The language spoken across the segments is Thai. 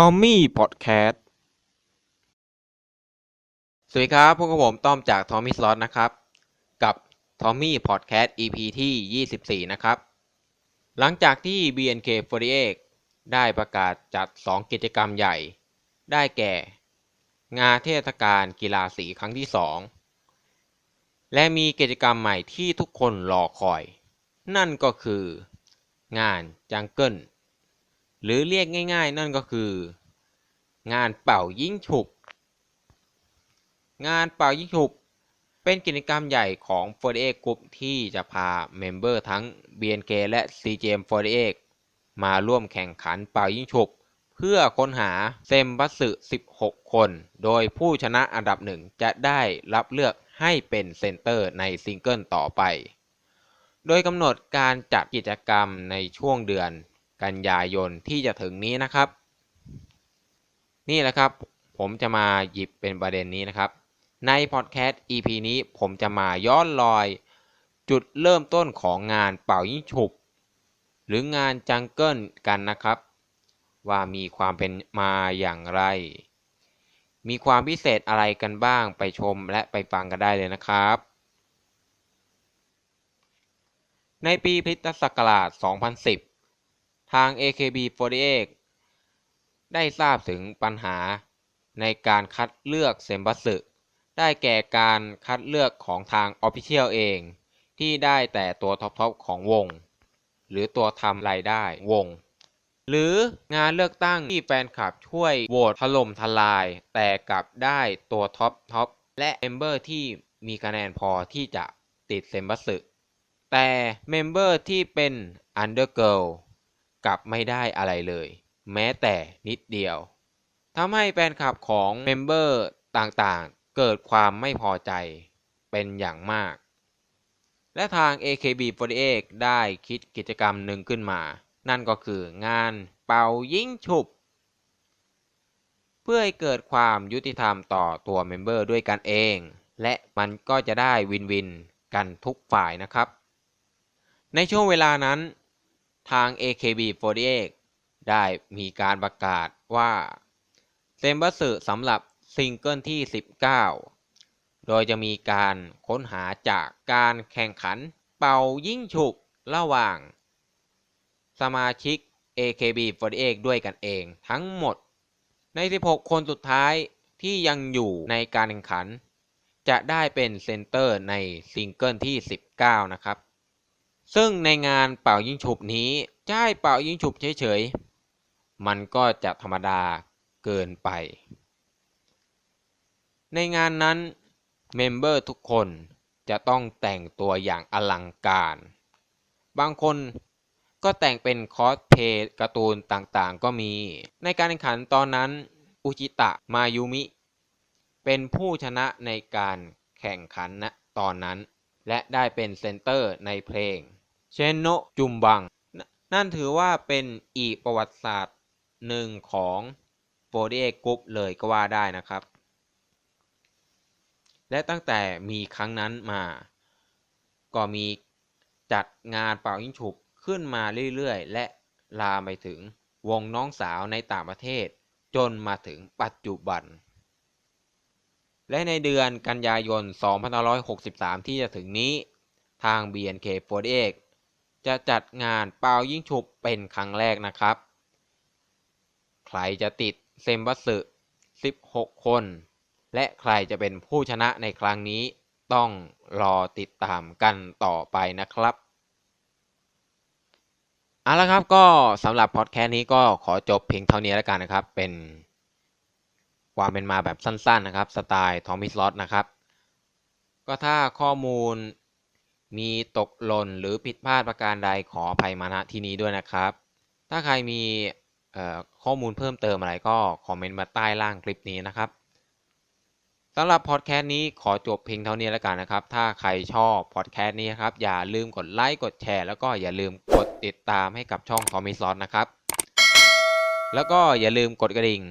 ทอมมี่พอดแคสต์ สวัสดีครับ พวกผมต้อมจากทอมมี่สล็อตนะครับ กับทอมมี่พอดแคสต์ EP ที่ 24 นะครับ หลังจากที่ BNK48 ได้ประกาศจัด 2 กิจกรรมใหญ่ ได้แก่ งานเทศกาลกีฬาสีครั้งที่ 2 และมีกิจกรรมใหม่ที่ทุกคนรอคอย นั่นก็คือ งานจังเกิล หรือเรียกง่ายๆ นั่นก็คือ งานเป่ายิงฉุบ งานเป่ายิงฉุบ เป็นกิจกรรมใหญ่ของ 48 Group ที่จะพาเมมเบอร์ทั้ง BNK และ CGM48 มาร่วมแข่งขันเป่ายิงฉุบ เพื่อค้นหาเซมบัสสึ 16 คน โดยผู้ชนะอันดับหนึ่งจะได้รับเลือกให้เป็นเซนเตอร์ในซิงเกิลต่อไป โดยกำหนดการจัดกิจกรรมในช่วงเดือน กันยายนที่จะถึงนี้นะครับ นี่แหละครับ ผมจะมาหยิบเป็นประเด็นนี้นะครับ ในพอดแคสต์ EP นี้ผมจะมาย้อนรอย จุดเริ่มต้นของงานเป่ายิงฉุบ หรืองานจังเกิลกันนะครับ ว่ามีความเป็นมาอย่างไร มีความพิเศษอะไรกันบ้างไปชมและไปฟังกันได้เลยนะครับในปีพุทธศักราช 2010 ทาง AKB48 ได้ทราบถึงปัญหาในการคัดเลือกเซมบัสึได้แก่การคัดเลือกของทาง Official เอง ที่ได้แต่ตัวท็อปๆของวง หรือตัวทำรายได้วง หรืองานเลือกตั้งที่แฟนคลับช่วยโหวตถล่มทลาย แต่กลับได้ตัวท็อปท็อปและเมมเบอร์ที่มีคะแนนพอที่จะติดเซมบัสึแต่เมมเบอร์ที่เป็น Undergirl กลั กับไม่ได้อะไรเลย แม้แต่นิดเดียวทำให้แฟนคลับของเมมเบอร์ต่างๆ เกิดความไม่พอใจเป็นอย่างมาก และทาง AKB48 ได้คิดกิจกรรมหนึ่งขึ้นมา นั่นก็คืองานเป่ายิงฉุบ เพื่อให้เกิดความยุติธรรมต่อตัวเมมเบอร์ด้วยกันเอง และมันก็จะได้วินวินกันทุกฝ่ายนะครับ ในช่วงเวลานั้น ทาง AKB48 ได้มีการประกาศว่าเซมบัสึสำหรับซิงเกิลที่ 19 โดยจะมีการค้นหาจากการแข่งขันเป่ายิ่งฉุบระหว่าง สมาชิก AKB48 ด้วยกันเองทั้งหมด ใน 16 คนสุดท้ายที่ยังอยู่ในการแข่งขัน จะได้เป็นเซนเตอร์ในซิงเกิลที่ 19 นะครับ ซึ่งในงานเป่ายิงฉุบนี้จะให้เป่ายิงฉุบเฉยๆ มันก็จะธรรมดาเกินไป ในงานนั้นเมมเบอร์ทุกคนจะต้องแต่งตัวอย่างอลังการ บางคนก็แต่งเป็นคอสเพลย์การ์ตูนต่างๆ ก็มี ในการแข่งขันตอนนั้นอุจิตะมายุมิ เป็นผู้ชนะในการแข่งขันณตอนนั้น และได้เป็นเซนเตอร์ในเพลง เชนโนจุมบัง นั่นถือว่าเป็นอีกประวัติศาสตร์หนึ่งของโฟเดกรุ๊ปเลยก็ว่าได้นะครับ และตั้งแต่มีครั้งนั้นมา ก็มีจัดงานเป่ายิงฉุบขึ้นมาเรื่อยๆ และลามไปถึงวงน้องสาวในต่างประเทศ จนมาถึงปัจจุบัน และในเดือนกันยายน 2563 ที่จะถึงนี้ ทาง BNK48 จะจัดงานเป่ายิ่งฉุบเป็นครั้งแรกนะครับ ใครจะติดเซมบัสึ16 คน และใครจะเป็นผู้ชนะในครั้งนี้ต้องรอติดตามกันต่อไปนะครับเอาละครับก็สำหรับพอดแคสต์นี้ก็ขอจบเพียงเท่านี้แล้วกันนะครับ เป็นความเป็นมาแบบสั้นๆนะครับ สไตล์ทอมมิสลอตนะครับ ก็ถ้าข้อมูล มีตกหล่นหรือผิดพลาดประการใดขออภัยมาณที่นี้ด้วยนะครับ ถ้าใครมีข้อมูลเพิ่มเติมอะไรก็คอมเมนต์มาใต้ล่างคลิปนี้นะครับสำหรับพอดแคสต์นี้ขอจบเพียงเท่านี้แล้วกันนะครับ ถ้าใครชอบพอดแคสต์นี้ครับอย่าลืมกดไลค์กดแชร์ แล้วก็อย่าลืมกดติดตามให้กับช่องทอมมิสลอตนะครับ แล้วก็อย่าลืมกดกระดิ่ง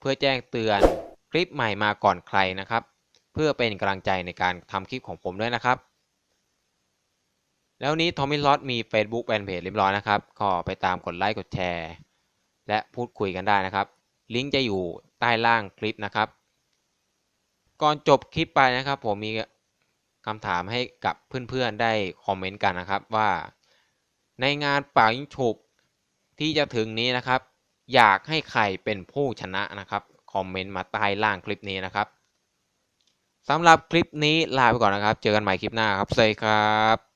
เพื่อแจ้งเตือนคลิปใหม่มาก่อนใครนะครับ เพื่อเป็นกำลังใจในการทำคลิปของผมด้วยนะครับ แล้วนี้ทอมมิสลอตมี Facebook แฟนเพจเรียบร้อยนะครับ ก็ไปตามกดไลค์กดแชร์ และพูดคุยกันได้นะครับ ลิงก์จะอยู่ใต้ล่างคลิปนะครับ ก่อนจบคลิปไปนะครับ ผมมีคำถามให้กับเพื่อนๆได้คอมเมนต์กันนะครับว่า ในงานป่ายิงฉุบที่จะถึงนี้นะครับ อยากให้ใครเป็นผู้ชนะนะครับคอมเมนต์มาใต้ล่างคลิปนี้นะครับสำหรับคลิปนี้ลาไปก่อนนะครับ เจอกันใหม่คลิปหน้าครับสวัสดีครับ